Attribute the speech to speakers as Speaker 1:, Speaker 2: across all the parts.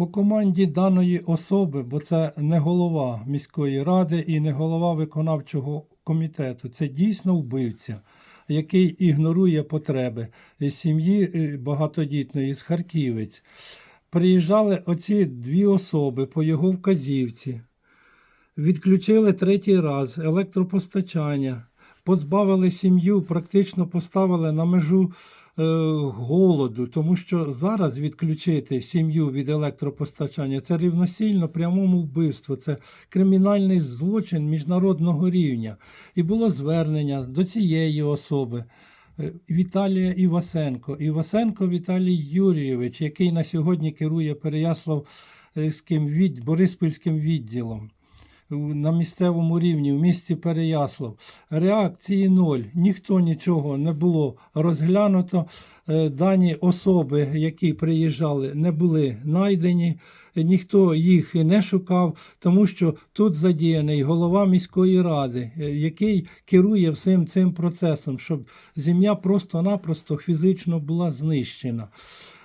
Speaker 1: По команді даної особи, бо це не голова міської ради і не голова виконавчого комітету, це дійсно вбивця, який ігнорує потреби сім'ї е, багатодітної з Харківець. Приїжджали оці дві особи по його вказівці, відключили третій раз електропостачання, позбавили сім'ю, практично поставили на межу е, голоду, тому що зараз відключити сім'ю від електропостачання це рівносильно прямому вбивству, це кримінальний злочин міжнародного рівня. І було звернення до цієї особи. е, Віталія Івасенко. Івасенко Віталій Юрійович, який на сьогодні керує Переяславським від... Бориспільським відділом на місцевому рівні в місті Переяслав. Реакції ноль. Ніхто нічого не було розглянуто. Е, Дані особи, які приїжджали, не були знайдені. Ніхто їх не шукав, тому що тут задіяний голова міської ради, е, який керує всім цим процесом, щоб земля просто-напросто фізично була знищена.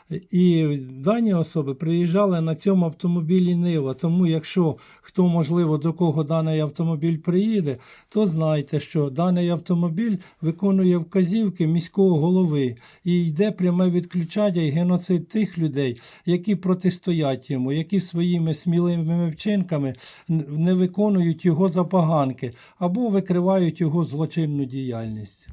Speaker 1: І дані особи приїжджали на цьому автомобілі Нива. Тому, якщо хто можливо до кого даний автомобіль приїде, то знайте, що даний автомобіль виконує вказівки міського голови і йде пряме відключання і геноцид тих людей, які протистоять йому, які своїми сміливими вчинками не виконують його забаганки або викривають його злочинну діяльність.